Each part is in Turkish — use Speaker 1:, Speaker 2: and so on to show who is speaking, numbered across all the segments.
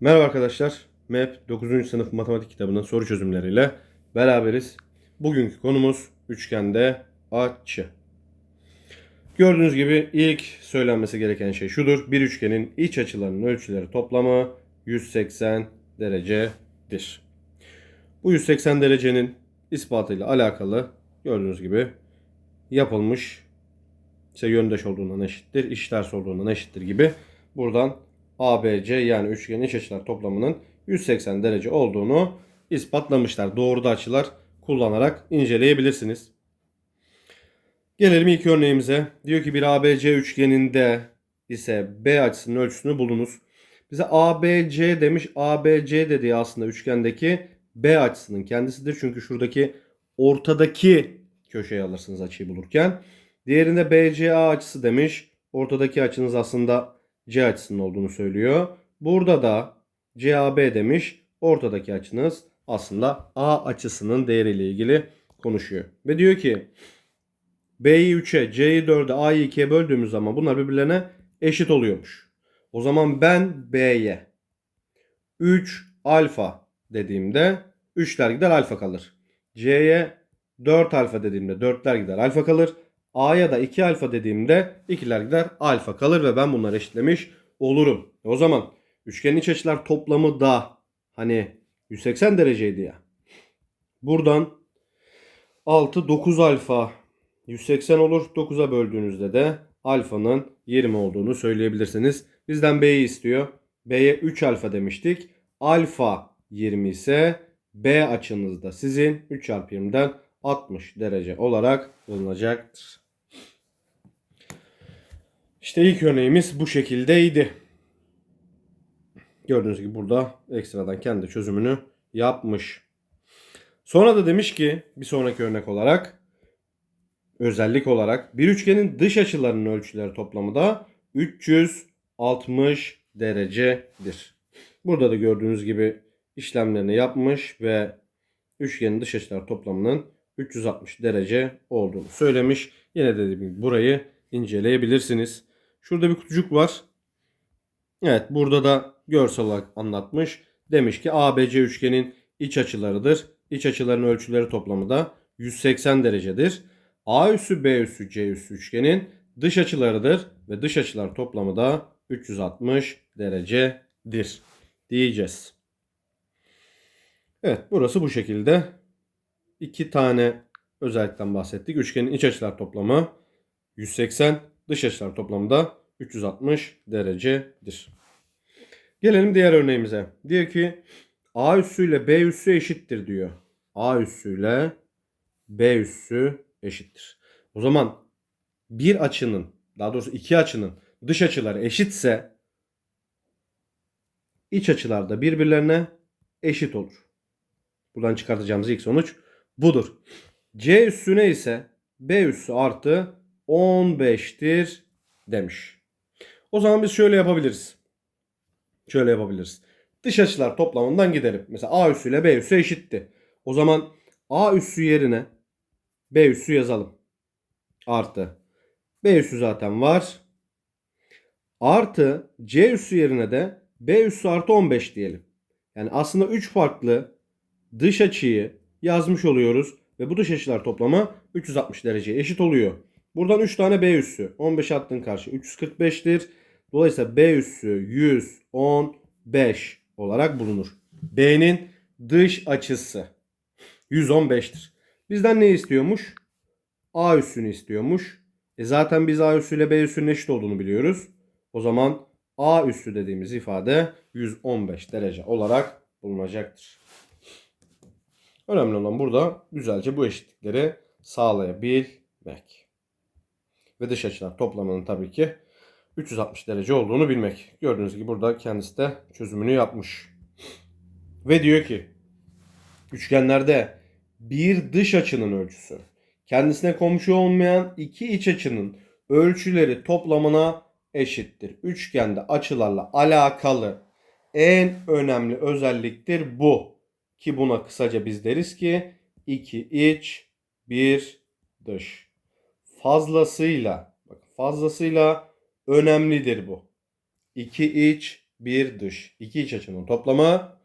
Speaker 1: Merhaba arkadaşlar. MEP 9. sınıf matematik kitabının soru çözümleriyle beraberiz. Bugünkü konumuz üçgende açı. Gördüğünüz gibi ilk söylenmesi gereken şey şudur. Bir üçgenin iç açılarının ölçüleri toplamı 180 derecedir. Bu 180 derecenin ispatıyla alakalı gördüğünüz gibi yapılmış işte yöndeş olduğundan eşittir, iş ters olduğundan eşittir gibi buradan ABC yani üçgenin iç açılar toplamının 180 derece olduğunu ispatlamışlar. Doğruda açılar kullanarak inceleyebilirsiniz. Gelelim ilk örneğimize. Diyor ki bir ABC üçgeninde ise B açısının ölçüsünü bulunuz. Bize ABC demiş. ABC dediği aslında üçgendeki B açısının kendisidir. Çünkü şuradaki ortadaki köşeyi alırsınız açıyı bulurken. Diğerinde BCA açısı demiş. Ortadaki açınız aslında C açısının olduğunu söylüyor. Burada da CAB demiş. Ortadaki açınız aslında A açısının değeriyle ilgili konuşuyor. Ve diyor ki B'yi 3'e, C'yi 4'e, A'yı 2'ye böldüğümüz zaman bunlar birbirlerine eşit oluyormuş. O zaman ben B'ye 3 alfa dediğimde 3'ler gider alfa kalır. C'ye 4 alfa dediğimde 4'ler gider alfa kalır. A'ya da 2 alfa dediğimde 2'ler gider alfa kalır ve ben bunları eşitlemiş olurum. O zaman üçgenin iç açılar toplamı da hani 180 dereceydi ya. Buradan 6 9 alfa 180 olur. 9'a böldüğünüzde de alfanın 20 olduğunu söyleyebilirsiniz. Bizden B'yi istiyor. B'ye 3 alfa demiştik. Alfa 20 ise B açınızda sizin 3 çarpı 20'den 60 derece olarak bulunacaktır. İşte ilk örneğimiz bu şekildeydi. Gördüğünüz gibi burada ekstradan kendi çözümünü yapmış. Sonra da demiş ki bir sonraki örnek olarak özellik olarak bir üçgenin dış açılarının ölçüleri toplamı da 360 derecedir. Burada da gördüğünüz gibi işlemlerini yapmış ve üçgenin dış açılar toplamının 360 derece olduğunu söylemiş. Yine dediğim gibi burayı inceleyebilirsiniz. Şurada bir kutucuk var. Evet burada da görsel olarak anlatmış. Demiş ki ABC üçgenin iç açılarıdır. İç açıların ölçüleri toplamı da 180 derecedir. A üssü B üssü C üssü üçgenin dış açılarıdır ve dış açılar toplamı da 360 derecedir diyeceğiz. Evet burası bu şekilde. İki tane özellikten bahsettik. Üçgenin iç açılar toplamı 180, dış açılar toplamı da 360 derecedir. Gelelim diğer örneğimize. Diyor ki A üssü ile B üssü eşittir diyor. A üssü ile B üssü eşittir. O zaman bir açının daha doğrusu iki açının dış açıları eşitse iç açılar da birbirlerine eşit olur. Buradan çıkartacağımız ilk sonuç budur. C üssüne ise B üssü artı 15'tir demiş. O zaman biz şöyle yapabiliriz. Şöyle yapabiliriz. Dış açılar toplamından gidelim. Mesela A üssü ile B üssü eşitti. O zaman A üssü yerine B üssü yazalım. Artı. B üssü zaten var. Artı C üssü yerine de B üssü artı 15 diyelim. Yani aslında 3 farklı dış açıyı yazmış oluyoruz. Ve bu dış açılar toplamı 360 dereceye eşit oluyor. Buradan 3 tane B üssü. 15 attığın karşı 345'tir. Dolayısıyla B üssü 115 olarak bulunur. B'nin dış açısı 115'tir. Bizden ne istiyormuş? A üssünü istiyormuş. E zaten biz A üssü ile B üssünün eşit olduğunu biliyoruz. O zaman A üssü dediğimiz ifade 115 derece olarak bulunacaktır. Önemli olan burada güzelce bu eşitlikleri sağlayabilmek. Ve dış açılar toplamının tabii ki 360 derece olduğunu bilmek. Gördüğünüz gibi burada kendisi de çözümünü yapmış. Ve diyor ki üçgenlerde bir dış açının ölçüsü kendisine komşu olmayan iki iç açının ölçüleri toplamına eşittir. Üçgende açılarla alakalı en önemli özelliktir bu. Ki buna kısaca biz deriz ki iki iç bir dış. Fazlasıyla bak fazlasıyla önemlidir bu. İki iç bir dış. İki iç açının toplamı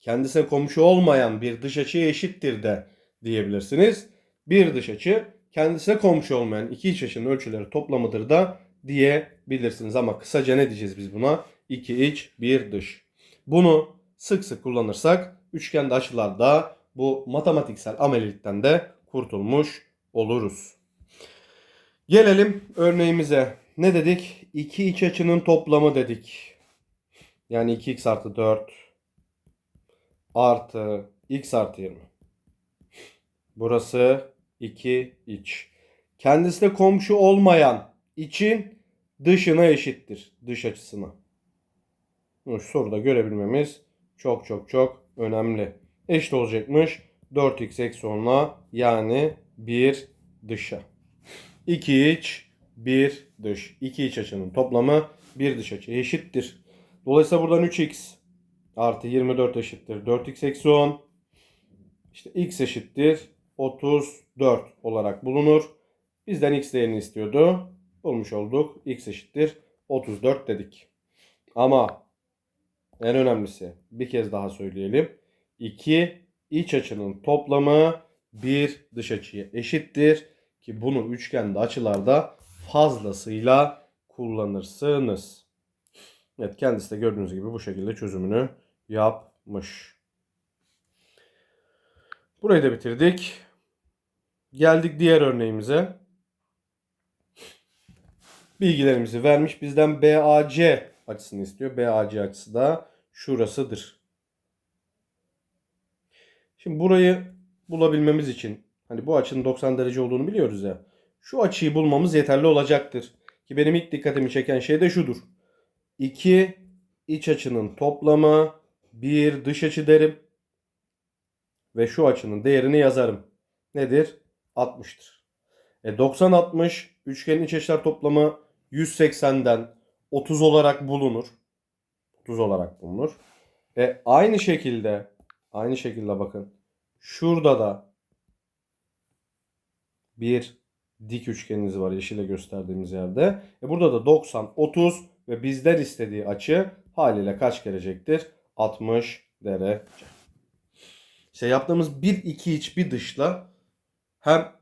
Speaker 1: kendisine komşu olmayan bir dış açıya eşittir de diyebilirsiniz. Bir dış açı kendisine komşu olmayan iki iç açının ölçüleri toplamıdır da diyebilirsiniz. Ama kısaca ne diyeceğiz biz buna? İki iç, bir dış. Bunu sık sık kullanırsak üçgende açılarda bu matematiksel amelilikten de kurtulmuş oluruz. Gelelim örneğimize. Ne dedik? İki iç açının toplamı dedik. Yani 2x artı 4 artı x artı 20. Burası 2 iç. Kendisine komşu olmayan için dışına eşittir. Dış açısına. Bunu soruda görebilmemiz çok çok çok önemli. Eşit olacakmış 4x eksi 10'la yani 1 dışa. 2 iç 1 dış. 2 iç açının toplamı 1 dış açı eşittir. Dolayısıyla buradan 3x artı 24 eşittir. 4x eksi 10. İşte x eşittir 34 olarak bulunur. Bizden x değerini istiyordu. Bulmuş olduk. x eşittir 34 dedik. Ama en önemlisi bir kez daha söyleyelim. 2 iç açının toplamı bir dış açıya eşittir. Ki bunu üçgende açılarda fazlasıyla kullanırsınız. Evet kendisi de gördüğünüz gibi bu şekilde çözümünü yapmış. Burayı da bitirdik. Geldik diğer örneğimize. Bilgilerimizi vermiş. Bizden BAC açısını istiyor. BAC açısı da şurasıdır. Şimdi burayı bulabilmemiz için hani bu açının 90 derece olduğunu biliyoruz ya. Şu açıyı bulmamız yeterli olacaktır. Ki benim ilk dikkatimi çeken şey de şudur. 2 iç açının toplamı bir dış açı derim. Ve şu açının değerini yazarım. Nedir? 60'tır. E 90 60 üçgenin iç açılar toplamı 180'den 30 olarak bulunur. 30 olarak bulunur. E aynı şekilde aynı şekilde bakın. Şurada da bir dik üçgeniniz var yeşile gösterdiğimiz yerde. E burada da 90 30 ve bizden istediği açı haliyle kaç gelecektir? 60 derece. İşte yaptığımız bir iki iç bir dışla hem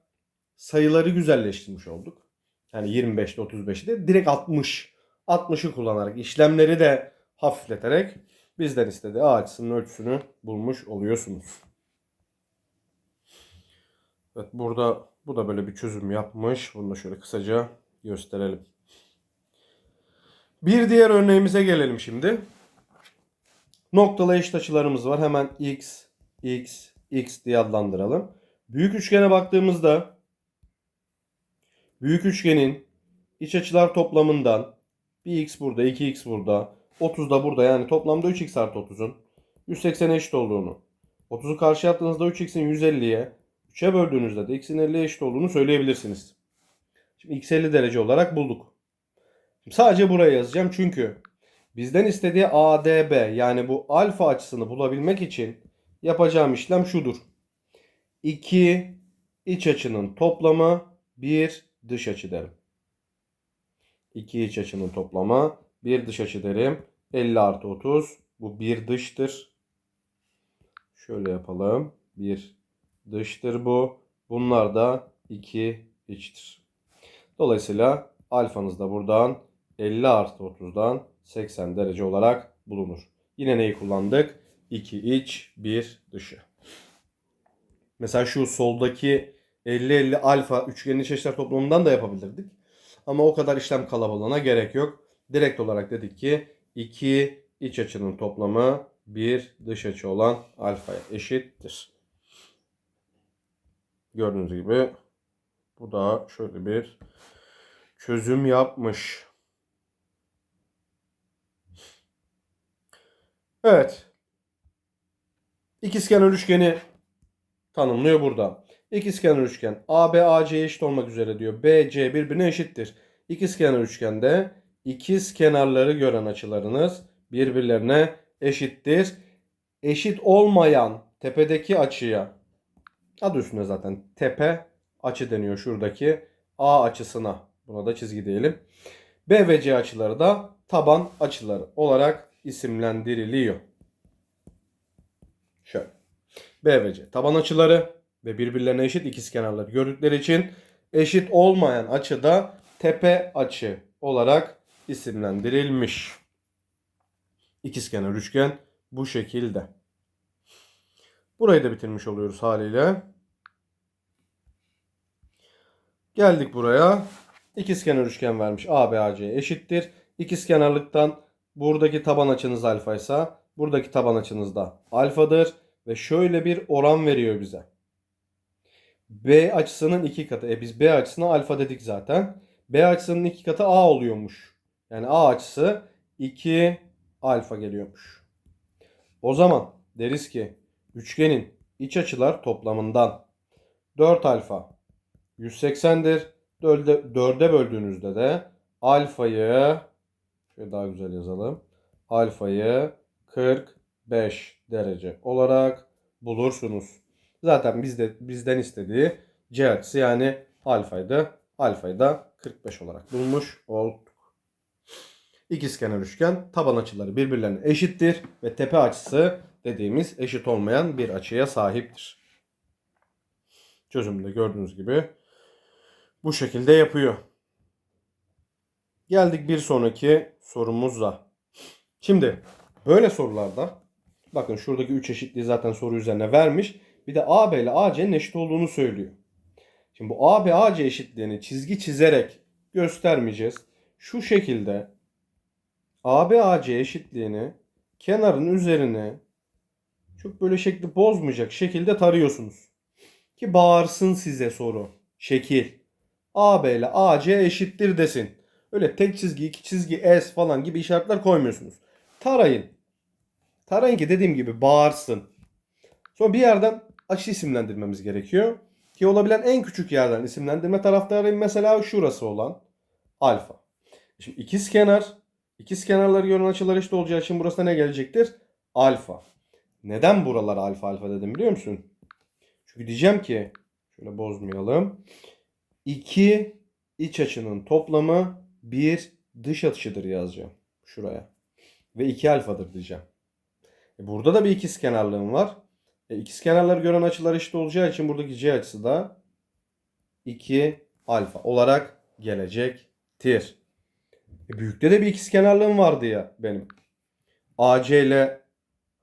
Speaker 1: sayıları güzelleştirmiş olduk. Yani 25'te 35'te de direkt 60. 60'ı kullanarak işlemleri de hafifleterek bizden istediği A açısının ölçüsünü bulmuş oluyorsunuz. Evet burada bu da böyle bir çözüm yapmış. Bunu da şöyle kısaca gösterelim. Bir diğer örneğimize gelelim şimdi. Noktalı eşit açılarımız var. Hemen x, x, x diye adlandıralım. Büyük üçgene baktığımızda büyük üçgenin iç açılar toplamından bir x burada, 2x burada, 30 da burada yani toplamda 3x artı 30'un 180'e eşit olduğunu, 30'u karşı attığınızda 3x'in 150'ye, 3'e böldüğünüzde de x'in 50'ye eşit olduğunu söyleyebilirsiniz. Şimdi x 50 derece olarak bulduk. Şimdi sadece buraya yazacağım çünkü bizden istediği ADB yani bu alfa açısını bulabilmek için yapacağım işlem şudur. 2 iç açının toplamı 1 dış açı derim. 2 iç açının toplamı 1 dış açı derim. 50 artı 30 bu bir dıştır. Şöyle yapalım. Bir dıştır bu. Bunlar da 2 içtir. Dolayısıyla alfanız da buradan 50 artı 30'dan 80 derece olarak bulunur. Yine neyi kullandık? 2 iç, 1 dışı. Mesela şu soldaki 50-50 alfa üçgenin açılar toplamından da yapabilirdik. Ama o kadar işlem kalabalığına gerek yok. Direkt olarak dedik ki 2 iç açının toplamı 1 dış açı olan alfaya eşittir. Gördüğünüz gibi bu da şöyle bir çözüm yapmış. Evet. İkizkenar üçgeni tanımlıyor burada. İkizkenar üçgen AB AC'ye eşit olmak üzere diyor. BC birbirine eşittir. İkizkenar üçgende ikiz kenarları gören açılarınız birbirlerine eşittir. Eşit olmayan tepedeki açıya adı üstünde zaten tepe açı deniyor şuradaki A açısına. Buna da çizgi diyelim. B ve C açıları da taban açıları olarak isimlendiriliyor. Şöyle. B ve C taban açıları ve birbirlerine eşit ikizkenarları gördükleri için eşit olmayan açı da tepe açı olarak isimlendirilmiş. İkizkenar üçgen bu şekilde. Burayı da bitirmiş oluyoruz haliyle. Geldik buraya. İkizkenar üçgen vermiş. ABC eşittir. İkizkenarlıktan buradaki taban açınız alfaysa buradaki taban açınız da alfadır. Ve şöyle bir oran veriyor bize. B açısının iki katı. E biz B açısına alfa dedik zaten. B açısının iki katı A oluyormuş. Yani A açısı 2 alfa geliyormuş. O zaman deriz ki üçgenin iç açılar toplamından 4 alfa 180'dir. 4'e 4'e böldüğünüzde de alfayı şöyle daha güzel yazalım. Alfayı 45 derece olarak bulursunuz. Zaten bizde bizden istediği C açısı yani alfaydı. Alfayı da 45 olarak bulmuş olduk. İkizkenar üçgen taban açıları birbirlerine eşittir ve tepe açısı dediğimiz eşit olmayan bir açıya sahiptir. Çözümde gördüğünüz gibi bu şekilde yapıyor. Geldik bir sonraki sorumuzla. Şimdi böyle sorularda bakın şuradaki 3 eşitliği zaten soru üzerine vermiş. Bir de AB ile AC'nin eşit olduğunu söylüyor. Şimdi bu AB AC eşitliğini çizgi çizerek göstermeyeceğiz. Şu şekilde AB AC eşitliğini kenarın üzerine çok böyle şekli bozmayacak şekilde tarıyorsunuz. Ki bağırsın size soru. Şekil. AB ile AC eşittir desin. Öyle tek çizgi, iki çizgi, S falan gibi işaretler koymuyorsunuz. Tarayın. Tarayın ki dediğim gibi bağırsın. Sonra bir yerden açı isimlendirmemiz gerekiyor. Ki olabilen en küçük yerden isimlendirme taraftarıyım. Mesela şurası olan alfa. Şimdi ikiz kenar. İkiz kenarları gören açılar eşit olacağı için burası ne gelecektir? Alfa. Neden buralara alfa alfa dedim biliyor musun? Çünkü diyeceğim ki şöyle bozmayalım. 2 iç açının toplamı bir dış açıdır yazacağım. Şuraya. Ve 2 alfadır diyeceğim. E burada da bir ikiz kenarlığım var. E ikiz kenarları gören açılar eşit olacağı için buradaki C açısı da 2 alfa olarak gelecektir. E büyükte de bir ikiz kenarlığım vardı ya benim. AC ile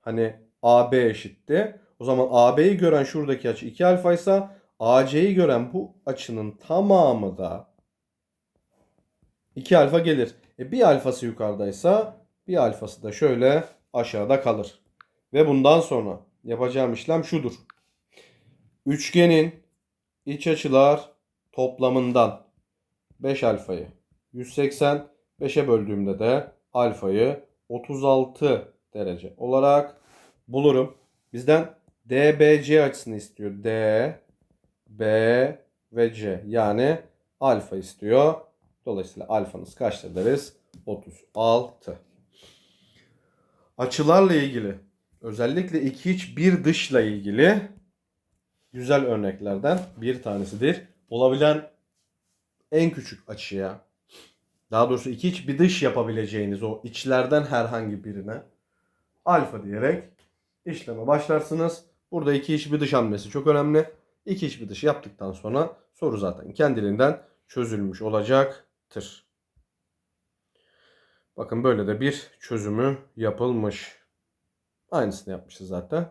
Speaker 1: hani AB eşitti. O zaman AB'yi gören şuradaki açı 2 alfa ise AC'yi gören bu açının tamamı da 2 alfa gelir. E bir alfası yukarıdaysa bir alfası da şöyle aşağıda kalır. Ve bundan sonra yapacağım işlem şudur. Üçgenin iç açılar toplamından 5 alfayı 180 5'e böldüğümde de alfayı 36 derece olarak bulurum. Bizden DBC açısını istiyor. D, B ve C. Yani alfa istiyor. Dolayısıyla alfanız kaçtır deriz? 36. Açılarla ilgili özellikle iki iç bir dışla ilgili güzel örneklerden bir tanesidir. Olabilen en küçük açıya daha doğrusu iki iç bir dış yapabileceğiniz o içlerden herhangi birine alfa diyerek işleme başlarsınız. Burada iki iç bir dış hamlesi çok önemli. İki iç bir dış yaptıktan sonra soru zaten kendiliğinden çözülmüş olacaktır. Bakın böyle de bir çözümü yapılmış. Aynısını yapmışız zaten.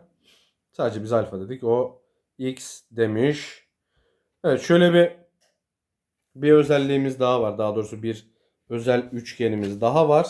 Speaker 1: Sadece biz alfa dedik. O x demiş. Evet şöyle bir bir özelliğimiz daha var. Daha doğrusu bir özel üçgenimiz daha var.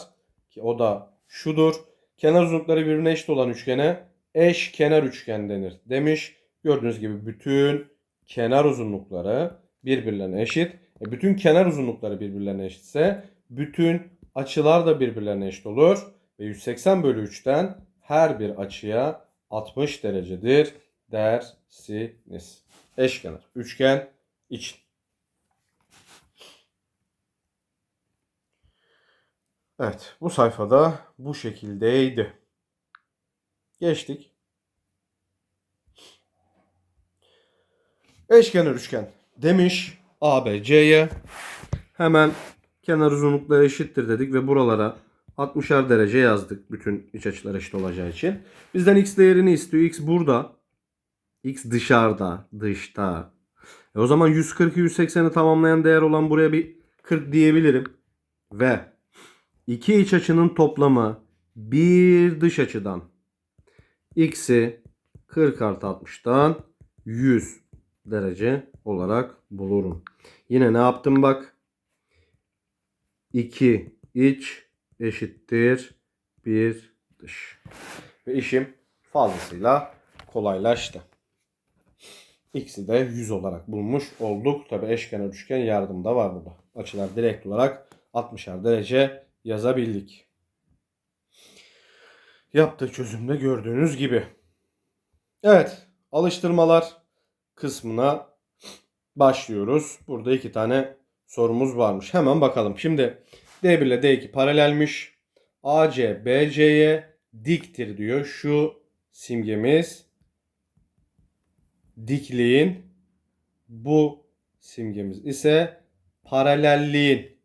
Speaker 1: Ki o da şudur. Kenar uzunlukları birbirine eşit olan üçgene eş kenar üçgen denir demiş. Gördüğünüz gibi bütün kenar uzunlukları birbirlerine eşit. E bütün kenar uzunlukları birbirlerine eşitse bütün açılar da birbirlerine eşit olur. Ve 180 bölü 3'ten her bir açıya 60 derecedir dersiniz. Eşkenar üçgen için. Evet bu sayfada bu şekildeydi. Geçtik. Eşkenar üçgen demiş ABC'ye. Hemen kenar uzunlukları eşittir dedik ve buralara 60'ar derece yazdık bütün iç açılar eşit olacağı için. Bizden x değerini istiyor. x burada. x dışarıda, dışta. E o zaman 140'ı 180'i tamamlayan değer olan buraya bir 40 diyebilirim. Ve iki iç açının toplamı bir dış açıdan x'i 40 artı 60'dan 100 derece olarak bulurum. Yine ne yaptım bak. 2 iç eşittir 1 dış. Ve işim fazlasıyla kolaylaştı. X'i de 100 olarak bulmuş olduk. Tabi eşkenar üçgen yardım da var burada. Açılar direkt olarak 60'ar derece yazabildik. Yaptığı çözümde gördüğünüz gibi. Evet alıştırmalar kısmına başlıyoruz. Burada iki tane sorumuz varmış. Hemen bakalım. Şimdi D1 ile D2 paralelmiş. AC BC'ye diktir diyor. Şu simgemiz dikliğin bu simgemiz ise paralelliğin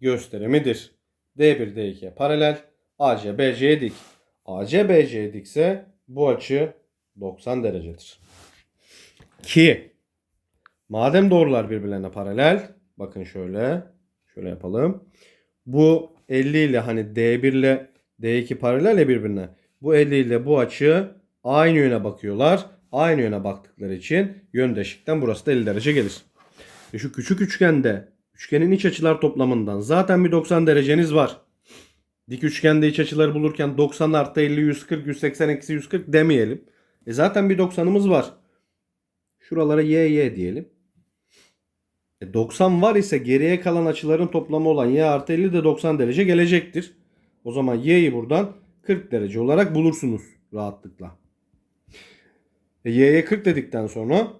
Speaker 1: gösterimidir. D1 D2'ye paralel. AC BC'ye dik. AC BC'ye dikse bu açı 90 derecedir. Ki madem doğrular birbirlerine paralel bakın şöyle şöyle yapalım. Bu 50 ile hani D1 ile D2 paralel ya birbirine. Bu 50 ile bu açı aynı yöne bakıyorlar. Aynı yöne baktıkları için yöndeşlikten burası da 50 derece gelir. E şu küçük üçgende üçgenin iç açılar toplamından zaten bir 90 dereceniz var. Dik üçgende iç açıları bulurken 90 artı 50 140 180 eksi 140 demeyelim. E zaten bir 90'ımız var. Şuralara y y diyelim. E 90 var ise geriye kalan açıların toplamı olan y artı 50 de 90 derece gelecektir. O zaman y'yi buradan 40 derece olarak bulursunuz rahatlıkla. E, y'ye 40 dedikten sonra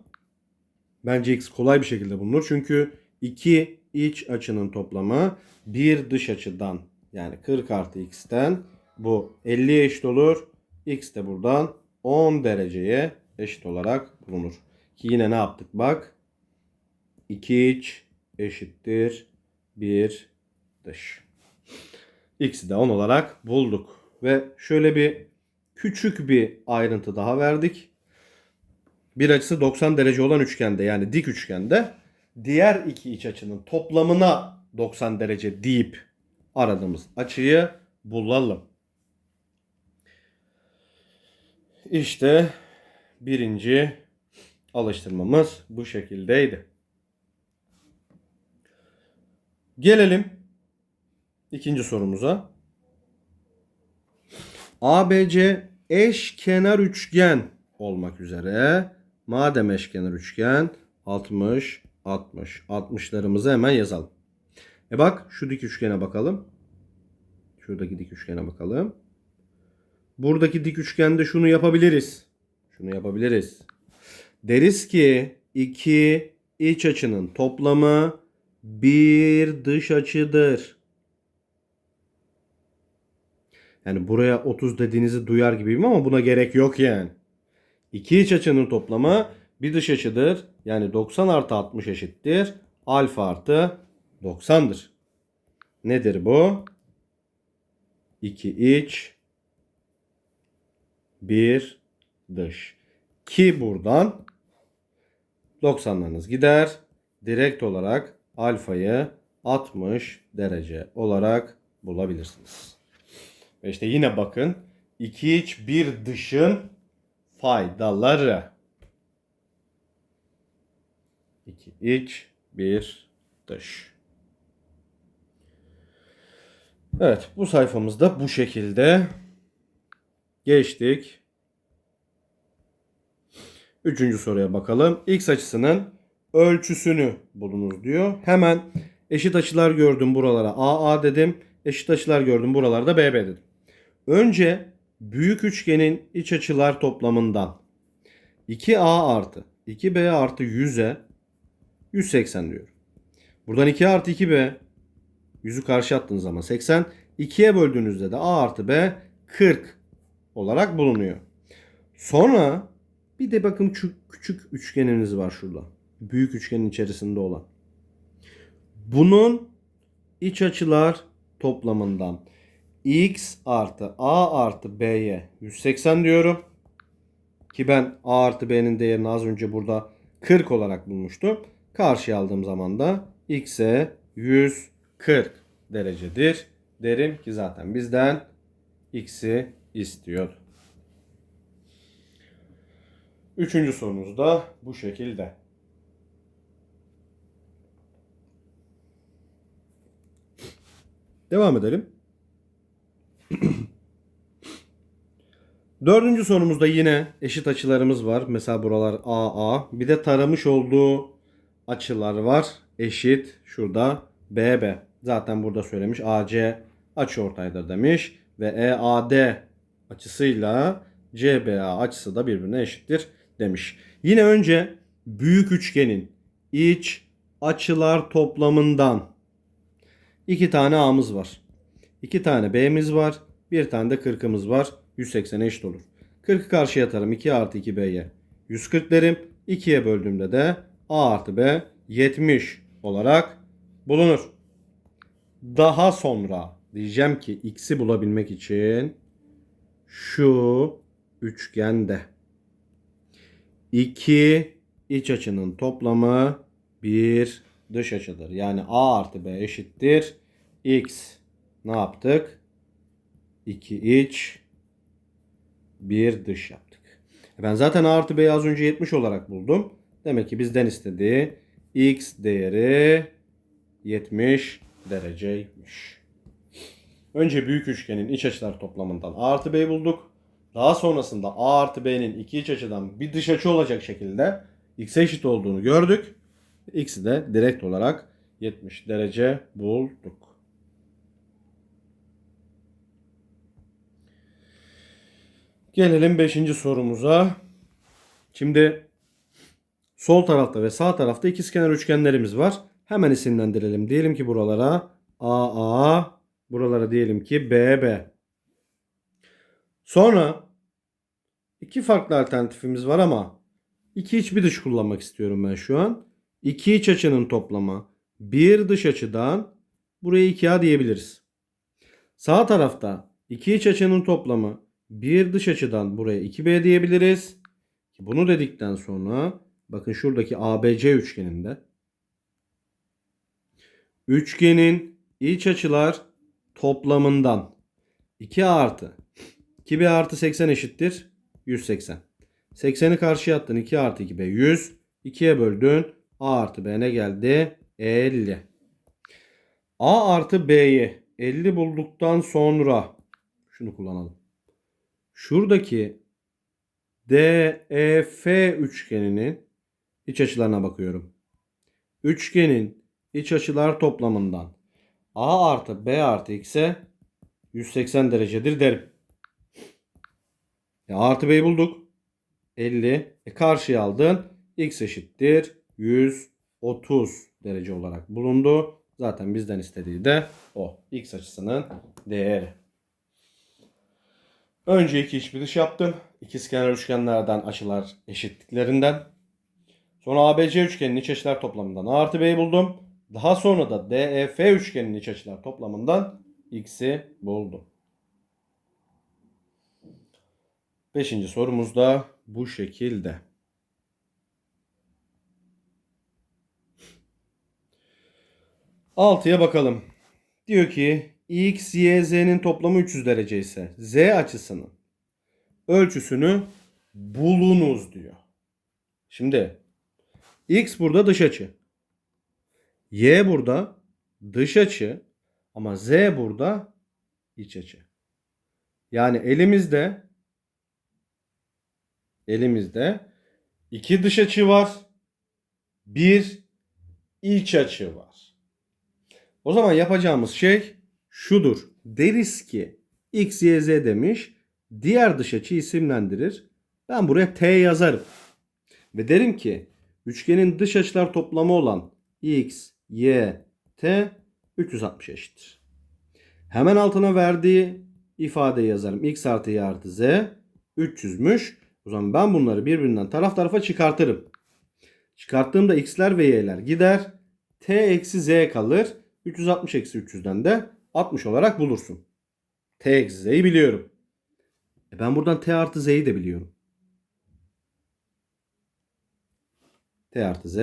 Speaker 1: bence x kolay bir şekilde bulunur. Çünkü iki iç açının toplamı bir dış açıdan yani 40 artı x'ten bu 50'ye eşit olur. x de buradan 10 dereceye eşit olarak bulunur. Ki yine ne yaptık bak. 2 iç eşittir 1 dış. X'i de 10 olarak bulduk. Ve şöyle bir küçük bir ayrıntı daha verdik. Bir açısı 90 derece olan üçgende yani dik üçgende diğer iki iç açının toplamına 90 derece deyip aradığımız açıyı bulalım. İşte birinci alıştırmamız bu şekildeydi. Gelelim ikinci sorumuza. ABC eşkenar üçgen olmak üzere madem eşkenar üçgen 60 60 60'larımızı hemen yazalım. E bak şu dik üçgene bakalım. Şuradaki dik üçgene bakalım. Buradaki dik üçgende şunu yapabiliriz. Şunu yapabiliriz. Deriz ki iki iç açının toplamı bir dış açıdır. Yani buraya 30 dediğinizi duyar gibiyim ama buna gerek yok yani. İki iç açının toplamı bir dış açıdır. Yani 90 artı 60 eşittir. Alfa artı 90'dır. Nedir bu? 2 iç bir dış. Ki buradan 90'larınız gider. Direkt olarak alfayı 60 derece olarak bulabilirsiniz. Ve işte yine bakın 2 iç bir dışın faydaları. 2 iç bir dış. Evet bu sayfamızda bu şekilde geçtik. Üçüncü soruya bakalım. X açısının ölçüsünü bulunuz diyor. Hemen eşit açılar gördüm buralara AA dedim. Eşit açılar gördüm buralarda BB dedim. Önce büyük üçgenin iç açılar toplamından 2A artı 2B artı 100'e 180 diyor. Buradan 2 artı 2B 100'ü karşı attığınız zaman 80. 2'ye böldüğünüzde de A artı B 40 olarak bulunuyor. Sonra bir de bakın küçük, küçük üçgeniniz var şurada. Büyük üçgenin içerisinde olan. Bunun iç açılar toplamından x artı a artı b'ye 180 diyorum. Ki ben a artı b'nin değerini az önce burada 40 olarak bulmuştum. Karşıya aldığım zaman da x'e 140 derecedir. Derim ki zaten bizden x'i istiyor. Üçüncü sorumuz da bu şekilde. Devam edelim. Dördüncü sorumuzda yine eşit açılarımız var. Mesela buralar AA. Bir de taramış olduğu açılar var. Eşit. Şurada BB. Zaten burada söylemiş. AC açıortaydır demiş. Ve EAD açısıyla CBA açısı da birbirine eşittir demiş. Yine önce büyük üçgenin iç açılar toplamından iki tane A'mız var. iki tane B'miz var. Bir tane de 40'ımız var. 180'e eşit olur. 40'ı karşıya atarım. 2 artı 2B'ye 140 derim. 2'ye böldüğümde de A artı B 70 olarak bulunur. Daha sonra diyeceğim ki x'i bulabilmek için şu üçgende 2 iç açının toplamı bir dış açıdır. Yani A artı B eşittir. X ne yaptık? 2 iç bir dış yaptık. E Ben zaten A artı B'yi az önce 70 olarak buldum. Demek ki bizden istediği X değeri 70 dereceymiş. Önce büyük üçgenin iç açılar toplamından A artı B'yi bulduk. Daha sonrasında A artı B'nin iki iç açıdan bir dış açı olacak şekilde X'e eşit olduğunu gördük. X'i de direkt olarak 70 derece bulduk. Gelelim 5. sorumuza. Şimdi sol tarafta ve sağ tarafta ikizkenar üçgenlerimiz var. Hemen isimlendirelim. Diyelim ki buralara AA, buralara diyelim ki BB. Sonra iki farklı alternatifimiz var ama iki iç bir dış kullanmak istiyorum ben şu an. İki iç açının toplamı bir dış açıdan buraya 2A diyebiliriz. Sağ tarafta iki iç açının toplamı bir dış açıdan buraya 2B diyebiliriz. Bunu dedikten sonra bakın şuradaki ABC üçgeninde üçgenin iç açılar toplamından 2A artı 2B artı 80 eşittir 180. 80'i karşıya attın 2 artı 2B 100. 2'ye böldün A artı B ne geldi? 50. A artı B'yi 50 bulduktan sonra şunu kullanalım. Şuradaki DEF üçgeninin iç açılarına bakıyorum. Üçgenin iç açılar toplamından A artı B artı X'e 180 derecedir derim. E, artı B'yi bulduk. 50. E, karşıya aldın. X eşittir 130 derece olarak bulundu. Zaten bizden istediği de o. X açısının değeri. Önce iki iç bir dış yaptım. İkizkenar üçgenlerden açılar eşitliklerinden. Sonra ABC üçgeninin iç açılar toplamından A artı B'yi buldum. Daha sonra da DEF üçgeninin iç açılar toplamından X'i buldum. Beşinci sorumuz da bu şekilde. Altıya bakalım. Diyor ki x, y, z'nin toplamı 300 derece ise z açısının ölçüsünü bulunuz diyor. Şimdi x burada dış açı. Y burada dış açı ama z burada iç açı. Yani elimizde elimizde iki dış açı var. Bir iç açı var. O zaman yapacağımız şey şudur. Deriz ki x, y, z demiş. Diğer dış açı isimlendirir. Ben buraya t yazarım. Ve derim ki üçgenin dış açılar toplamı olan x, y, t 360 eşittir. Hemen altına verdiği ifadeyi yazarım. x artı y artı z 300'müş. O zaman ben bunları birbirinden taraf tarafa çıkartırım. Çıkarttığımda x'ler ve y'ler gider. T eksi z kalır. 360 eksi 300'den de 60 olarak bulursun. T eksi z'yi biliyorum. E ben buradan t artı z'yi de biliyorum. T artı z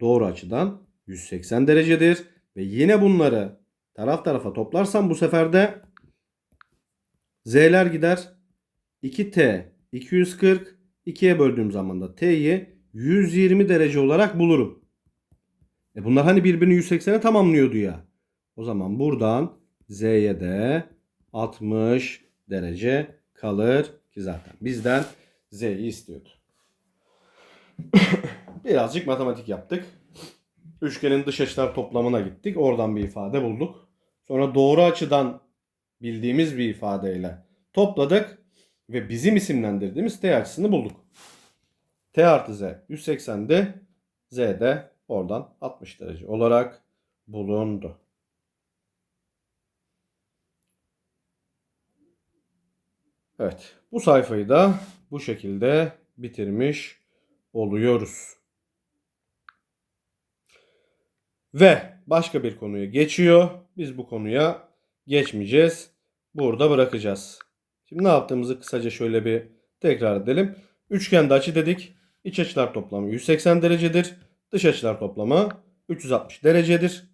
Speaker 1: doğru açıdan 180 derecedir. Ve yine bunları taraf tarafa toplarsam bu sefer de z'ler gider. 2t 240 2'ye böldüğüm zaman da t'yi 120 derece olarak bulurum. E bunlar hani birbirini 180'e tamamlıyordu ya. O zaman buradan z'ye de 60 derece kalır ki zaten bizden z'yi istiyordu. Birazcık matematik yaptık. Üçgenin dış açılar toplamına gittik. Oradan bir ifade bulduk. Sonra doğru açıdan bildiğimiz bir ifadeyle topladık ve bizim isimlendirdiğimiz t açısını bulduk. t artı z 180'di. z de oradan 60 derece olarak bulundu. Evet. Bu sayfayı da bu şekilde bitirmiş oluyoruz. Ve başka bir konuya geçiyor. Biz bu konuya geçmeyeceğiz. Burada bırakacağız. Şimdi ne yaptığımızı kısaca şöyle bir tekrar edelim. Üçgende açı dedik. İç açılar toplamı 180 derecedir. Dış açılar toplamı 360 derecedir.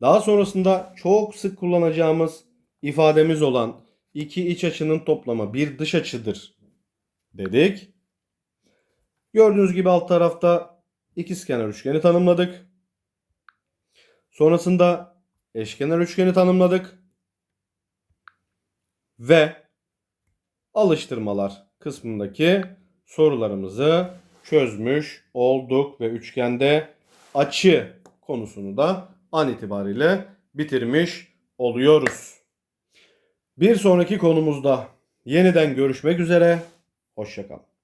Speaker 1: Daha sonrasında çok sık kullanacağımız ifademiz olan iki iç açının toplamı bir dış açıdır dedik. Gördüğünüz gibi alt tarafta ikizkenar üçgeni tanımladık. Sonrasında eşkenar üçgeni tanımladık. Ve alıştırmalar kısmındaki sorularımızı çözmüş olduk ve üçgende açı konusunu da an itibariyle bitirmiş oluyoruz. Bir sonraki konumuzda yeniden görüşmek üzere. Hoşçakalın.